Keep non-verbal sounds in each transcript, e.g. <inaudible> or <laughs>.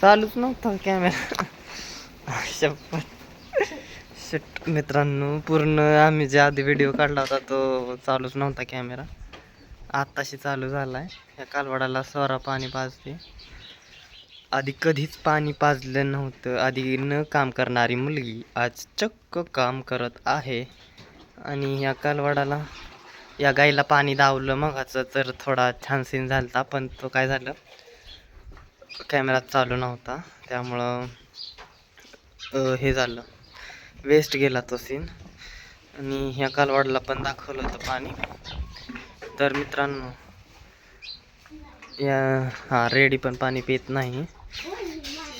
चालूच नव्हता कॅमेरा शपथ शट मित्रांनो पूर्ण आम्ही जे आधी व्हिडिओ काढला होता तो चालूच नव्हता कॅमेरा आत्ताशी चालू झाला आहे ह्या कालवाडाला सोरा पाणी पाजते. आधी कधीच पाणी पाजलं नव्हतं. आधी न काम करणारी मुलगी आज चक्क काम करत आहे. आणि ह्या कालवाडाला या गाईला पाणी दावलं मगाचं तर थोडा छान सीन झाला पण तो काय झालं? कॅमेरा चालू नव्हता. त्यामुळं हे झालं. वेस्ट गेला तो सीन आणि ह्या कालवाडला पण दाखवलं होतं पाणी. तर मित्रांनो या हां रेडी पण पाणी पित नाही.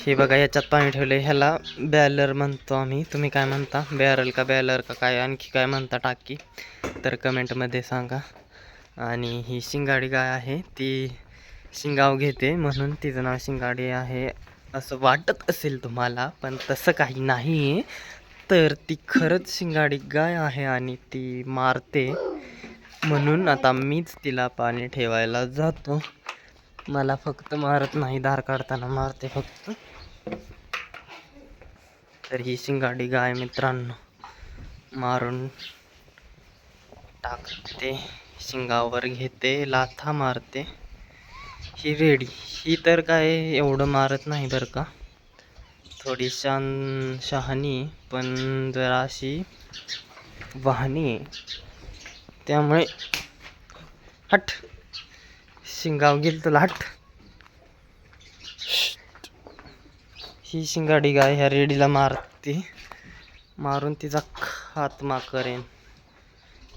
हे बघा याच्यात पाणी ठेवलं ह्याला बॅलर म्हणतो आम्ही. तुम्ही काय म्हणता? बॅरल का बॅलर का काय? आणखी काय म्हणता टाकी? तर कमेंटमध्ये सांगा. आणि ही शिंगाडी गाय आहे. ती शिंगाव घेते म्हणून तिचं नाव शिंगाडी आहे असं वाटत असेल तुम्हाला पण तसं काही नाही आहे तर ती खरंच शिंगाडी गाय आहे आणि ती मारते. म्हणून आता मीच तिला पाणी ठेवायला जातो. मला फक्त मारत नाही धार काढताना मारते फक्त. तर ही शिंगाडी गाय मित्रांनो मारून टाकते शिंगावर घेते लाथा मारते. ही रेडी. ही तर काय एवढं मारत नाही बरं का. थोडी शान शहाणी पण जरा अशी वाहनी आहे. त्यामुळे हट. शिंगाव गेल तुला हट. ही शिंगाडी गाय ह्या रेडीला मारते. मारून तिचा खात्मा करेन.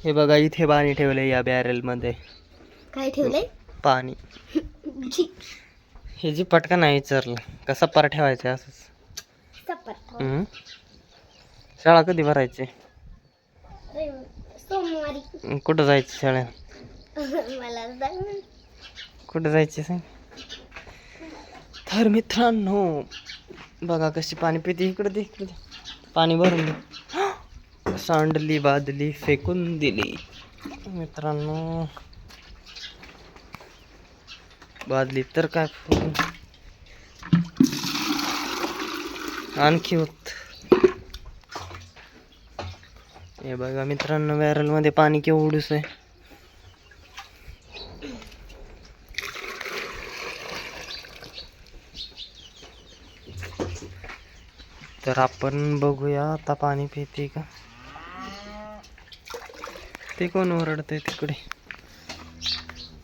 हे बघा इथे पाणी ठेवले या बॅरेलमध्ये काय ठेवलंय? पाणी. हे जी पटकन नाही विचारलं कसा पार ठेवायचं असंच. शाळा कधी भरायची? सोमवारी. कुठं जायचं शाळेत? <laughs> कुठं जायचे सांग? तर मित्रांनो बघा कशी पाणी पिते इकडे दे इकडे पाणी भरून दे. <gasps> सांडली बादली फेकून दिली. मित्रांनो भाजली तर काय? आणखी होत. हे बघा मित्रांनो बॅरलमध्ये पाणी केवढूस आहे. तर आपण बघूया आता पाणी पिते का? ते कोण ओरडते तिकडे हम्म, त्याला इकडं आपलं. किती? थांब मी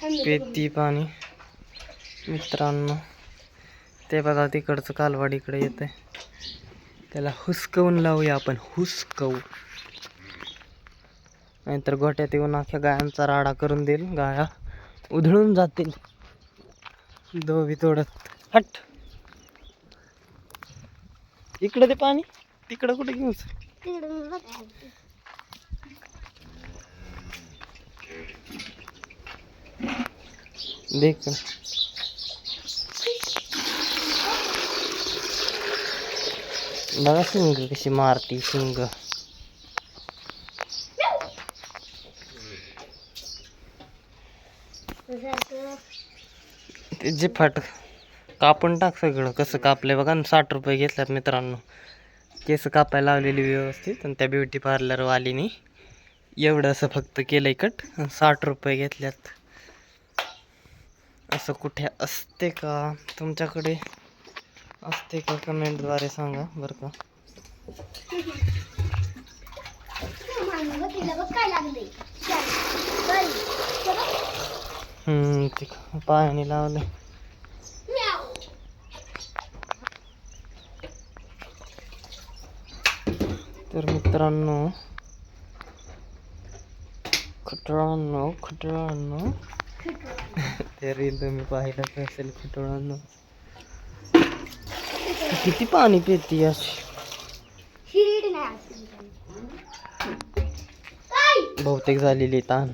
पिती पाणी. मित्रांनो ते बघा तिकडचं कालवाड इकडे येते त्याला हुसकवून लावूया आपण हुसकवू. नाहीतर गोट्यात येऊन अख्या गायांचा राडा करून देईल गाया उधळून जातील. दोबी तोडत. हट. इकडे ते पाणी तिकडं कुठे घेऊन बघ. देख बघा शिंग कशी मारती शिंग ते जे फाट कापून टाक सगळं कसं कापलंय बघा साठ रुपये घेतल्यात मित्रांनो केस कापायला लावलेली व्यवस्थित. आणि त्या ब्युटी पार्लरवालीनी एवढं असं फक्त केलं कट. साठ रुपये घेतल्यात. असं कुठे असते का? तुमच्याकडे असते का? कमेंटद्वारे सांगा बरं का. मागं लावलं तिला बघ काय लागलंय चल, चल. चल बघ. हम्म, ते पायाने लावलंय म्याव. तर मित्रांनो खटरांनो खटरांनो ते रील तुम्ही पाहिलं असेल खटरांनो किती पाणी पिती अशी? बहुतेक झालेली ताण.